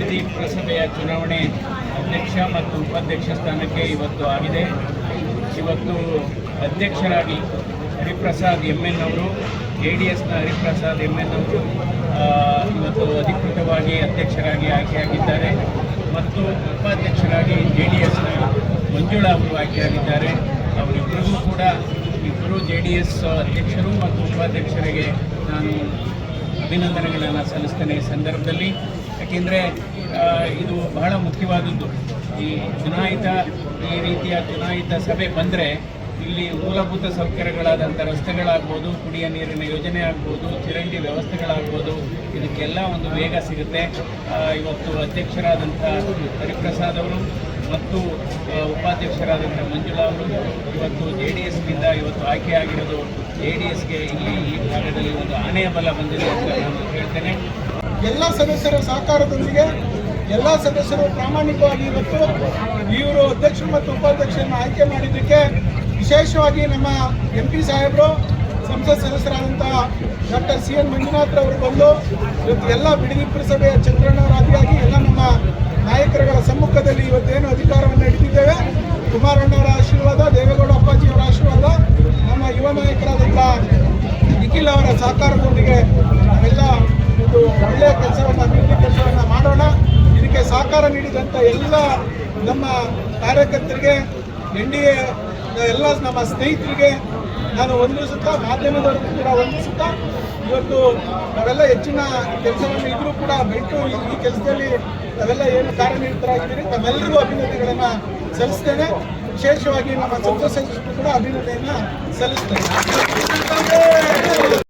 ಬಿಡದಿ ಪುರಸಭೆಯ ಚುನಾವಣೆ ಅಧ್ಯಕ್ಷ ಮತ್ತು ಉಪಾಧ್ಯಕ್ಷ ಸ್ಥಾನಕ್ಕೆ ಇವತ್ತು ಆಗಿದೆ. ಇವತ್ತು ಅಧ್ಯಕ್ಷರಾಗಿ ಹರಿಪ್ರಸಾದ್ ಎಂ ಎನ್ ಅವರು, ಜೆ ಡಿ ಎಸ್ನ ಹರಿಪ್ರಸಾದ್ ಎಂ ಎನ್ ಅವರು ಇವತ್ತು ಅಧಿಕೃತವಾಗಿ ಅಧ್ಯಕ್ಷರಾಗಿ ಆಯ್ಕೆಯಾಗಿದ್ದಾರೆ ಮತ್ತು ಉಪಾಧ್ಯಕ್ಷರಾಗಿ ಜೆ ಡಿ ಎಸ್ನ ಮಂಜುಳಾ ಅವರು ಆಯ್ಕೆಯಾಗಿದ್ದಾರೆ. ಅವರಿಬ್ಬರಿಗೂ ಕೂಡ ಇಬ್ಬರು ಜೆ ಡಿ ಎಸ್ ಅಧ್ಯಕ್ಷರು ಮತ್ತು ಉಪಾಧ್ಯಕ್ಷರಿಗೆ ನಾನು ಅಭಿನಂದನೆಗಳನ್ನು ಸಲ್ಲಿಸ್ತೇನೆ ಈ ಸಂದರ್ಭದಲ್ಲಿ. ಯಾಕೆಂದರೆ ಇದು ಬಹಳ ಮುಖ್ಯವಾದದ್ದು. ಈ ಚುನಾಯಿತ, ಈ ರೀತಿಯ ಚುನಾಯಿತ ಸಭೆ ಬಂದರೆ ಇಲ್ಲಿ ಮೂಲಭೂತ ಸೌಕರ್ಯಗಳಾದಂಥ ರಸ್ತೆಗಳಾಗ್ಬೋದು, ಕುಡಿಯ ನೀರಿನ ಯೋಜನೆ ಆಗ್ಬೋದು, ಚರಂಡಿ ವ್ಯವಸ್ಥೆಗಳಾಗ್ಬೋದು, ಇದಕ್ಕೆಲ್ಲ ಒಂದು ವೇಗ ಸಿಗುತ್ತೆ. ಇವತ್ತು ಅಧ್ಯಕ್ಷರಾದಂಥ ಹರಿಪ್ರಸಾದ್ ಅವರು ಮತ್ತು ಉಪಾಧ್ಯಕ್ಷರಾದಂಥ ಮಂಜುಳಾ ಅವರು ಇವತ್ತು ಜೆ ಡಿ ಎಸ್ನಿಂದ ಇವತ್ತು ಆಯ್ಕೆಯಾಗಿರೋದು ಜೆ ಡಿ ಎಸ್ಗೆ ಇಲ್ಲಿ ಈ ಭಾಗದಲ್ಲಿ ಒಂದು ಆನೆಯ ಬಲ ಬಂದಿದೆ ಅಂತ ನಾನು ಹೇಳ್ತೇನೆ. ಎಲ್ಲ ಸದಸ್ಯರ ಸಹಕಾರದೊಂದಿಗೆ ಎಲ್ಲ ಸದಸ್ಯರು ಪ್ರಾಮಾಣಿಕವಾಗಿ ಇವತ್ತು ಇವರು ಅಧ್ಯಕ್ಷರು ಮತ್ತು ಉಪಾಧ್ಯಕ್ಷರನ್ನು ಆಯ್ಕೆ ಮಾಡಿದ್ದಕ್ಕೆ ವಿಶೇಷವಾಗಿ ನಮ್ಮ ಎಂ ಪಿ ಸಾಹೇಬರು, ಸಂಸತ್ ಸದಸ್ಯರಾದಂಥ ಡಾಕ್ಟರ್ ಸಿ ಎನ್ ಮಂಜುನಾಥ್ ಅವರು ಬಂದು ಇವತ್ತು ಎಲ್ಲ ಬಿಡದಿ ಪುರಸಭೆಯ ಚಂದ್ರಣ್ಣವರಾದಿಯಾಗಿ ಒಳ್ಳೆಯ ಕೆಲಸವನ್ನು ಅಭಿವೃದ್ಧಿ ಕೆಲಸವನ್ನು ಮಾಡೋಣ. ಇದಕ್ಕೆ ಸಹಕಾರ ನೀಡಿದಂಥ ಎಲ್ಲ ನಮ್ಮ ಕಾರ್ಯಕರ್ತರಿಗೆ, ಎನ್ ಡಿ ಎಲ್ಲ ನಮ್ಮ ಸ್ನೇಹಿತರಿಗೆ ನಾನು ವಂದಿಸುತ್ತಾ ಮಾಧ್ಯಮದವರಿಗೂ ಕೂಡ ವಂದಿಸುತ್ತಾ ಇವತ್ತು ನಾವೆಲ್ಲ ಹೆಚ್ಚಿನ ಕೆಲಸವನ್ನು ಇದ್ರೂ ಕೂಡ ಬಿಟ್ಟು ಈ ಕೆಲಸದಲ್ಲಿ ನಾವೆಲ್ಲ ಏನು ಕಾರ್ಯನಿರತರಾಗಿದ್ದೀರಿ ತಮ್ಮೆಲ್ಲರಿಗೂ ಅಭಿನಂದನೆಗಳನ್ನು ಸಲ್ಲಿಸ್ತೇನೆ. ವಿಶೇಷವಾಗಿ ನಮ್ಮ ಸಂತೋಷ ಕೂಡ ಅಭಿನಂದನೆಯನ್ನು ಸಲ್ಲಿಸ್ತೇನೆ.